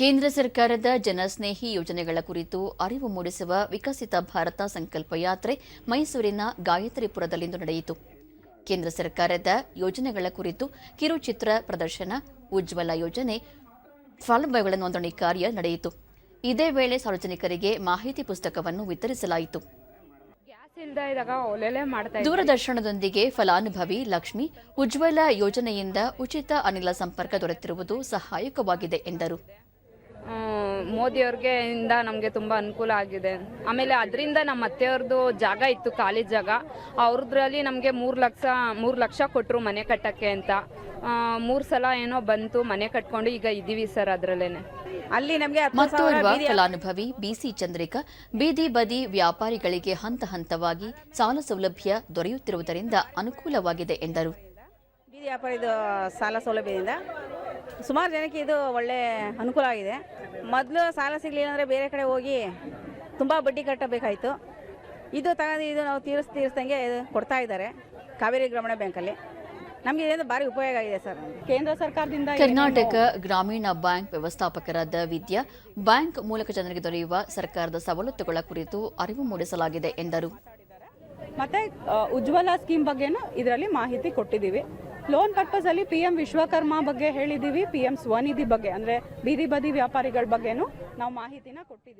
ಕೇಂದ್ರ ಸರ್ಕಾರದ ಜನಸ್ನೇಹಿ ಯೋಜನೆಗಳ ಕುರಿತು ಅರಿವು ಮೂಡಿಸುವ ವಿಕಸಿತ ಭಾರತ ಸಂಕಲ್ಪ ಯಾತ್ರೆ ಮೈಸೂರಿನ ಗಾಯತ್ರಿಪುರದಲ್ಲಿಂದು ನಡೆಯಿತು. ಕೇಂದ್ರ ಸರ್ಕಾರದ ಯೋಜನೆಗಳ ಕುರಿತು ಕಿರುಚಿತ್ರ ಪ್ರದರ್ಶನ ಉಜ್ವಲ ಯೋಜನೆ ಫಲಾನುಭವಿಗಳ ನೋಂದಣಿ ಕಾರ್ಯ ನಡೆಯಿತು. ಇದೇ ವೇಳೆ ಸಾರ್ವಜನಿಕರಿಗೆ ಮಾಹಿತಿ ಪುಸ್ತಕವನ್ನು ವಿತರಿಸಲಾಯಿತು. ದೂರದರ್ಶನದೊಂದಿಗೆ ಫಲಾನುಭವಿ ಲಕ್ಷ್ಮಿ ಉಜ್ವಲ ಯೋಜನೆಯಿಂದ ಉಚಿತ ಅನಿಲ ಸಂಪರ್ಕ ದೊರೆತಿರುವುದು ಸಹಾಯಕವಾಗಿದೆ ಎಂದರು. ಮೋದಿಯವ್ರಿಗೆ ಇಂದ ನಮಗೆ ತುಂಬ ಅನುಕೂಲ ಆಗಿದೆ. ಆಮೇಲೆ ಅದರಿಂದ ನಮ್ಮ ಅತ್ತೆಯವ್ರದ್ದು ಜಾಗ ಇತ್ತು ಖಾಲಿ ಜಾಗ. ಅವ್ರದ್ರಲ್ಲಿ ನಮಗೆ ಮೂರು ಲಕ್ಷ ಮೂರು ಲಕ್ಷ ಕೊಟ್ಟರು ಮನೆ ಕಟ್ಟಕ್ಕೆ ಅಂತ. ಮೂರು ಸಲ ಏನೋ ಬಂತು ಮನೆ ಕಟ್ಕೊಂಡು ಈಗ ಇದ್ದೀವಿ ಸರ್ ಅದರಲ್ಲೇನೆ. ಅಲ್ಲಿ ನಮಗೆ ಮತ್ತೋರ್ವ ಫಲಾನುಭವಿ ಬಿಸಿ ಚಂದ್ರಿಕಾ ಬೀದಿ ಬದಿ ವ್ಯಾಪಾರಿಗಳಿಗೆ ಹಂತ ಹಂತವಾಗಿ ಸಾಲ ಸೌಲಭ್ಯ ದೊರೆಯುತ್ತಿರುವುದರಿಂದ ಅನುಕೂಲವಾಗಿದೆ ಎಂದರು. ಬೀದಿ ವ್ಯಾಪಾರಿದು ಸಾಲ ಸೌಲಭ್ಯದಿಂದ? ಸುಮಾರು ಜನಕ್ಕೆ ಇದು ಒಳ್ಳೆ ಅನುಕೂಲ ಆಗಿದೆ. ಮೊದಲು ಸಾಲ ಸಿಗಲಿಲ್ಲ ಅಂದರೆ ಬೇರೆ ಕಡೆ ಹೋಗಿ ತುಂಬ ಬಡ್ಡಿ ಕಟ್ಟಬೇಕಾಯಿತು. ಇದು ತಗೊಂಡು ಇದು ನಾವು ತೀರಿಸ್ ತೀರಿಸ್ದಂಗೆ ಕೊಡ್ತಾ ಇದ್ದಾರೆ ಕಾವೇರಿ ಗ್ರಾಮೀಣ ಬ್ಯಾಂಕಲ್ಲಿ. ನಮಗೆ ಇದರಿಂದ ಭಾರಿ ಉಪಯೋಗ ಆಗಿದೆ ಸರ್. ಕೇಂದ್ರ ಸರ್ಕಾರದಿಂದ ಕರ್ನಾಟಕ ಗ್ರಾಮೀಣ ಬ್ಯಾಂಕ್ ವ್ಯವಸ್ಥಾಪಕರಾದ ವಿದ್ಯಾ ಬ್ಯಾಂಕ್ ಮೂಲಕ ಜನರಿಗೆ ದೊರೆಯುವ ಸರ್ಕಾರದ ಸವಲತ್ತುಗಳ ಕುರಿತು ಅರಿವು ಮೂಡಿಸಲಾಗಿದೆ ಎಂದರು. ಮತ್ತೆ ಉಜ್ವಲ ಸ್ಕೀಮ್ ಬಗ್ಗೆನೂ ಇದರಲ್ಲಿ ಮಾಹಿತಿ ಕೊಟ್ಟಿದ್ದೀವಿ. ಲೋನ್ ಪರ್ಪಸ್ ಅಲ್ಲಿ ಪಿ ಎಂ ವಿಶ್ವಕರ್ಮ ಬಗ್ಗೆ ಹೇಳಿದ್ದೀವಿ ಪಿ ಎಂ ಸ್ವನಿಧಿ ಬಗ್ಗೆ, ಅಂದ್ರೆ ಬೀದಿ ಬದಿ ವ್ಯಾಪಾರಿಗಳ ಬಗ್ಗೆನೂ ನಾವು ಮಾಹಿತಿನ ಕೊಟ್ಟಿದ್ದೀವಿ.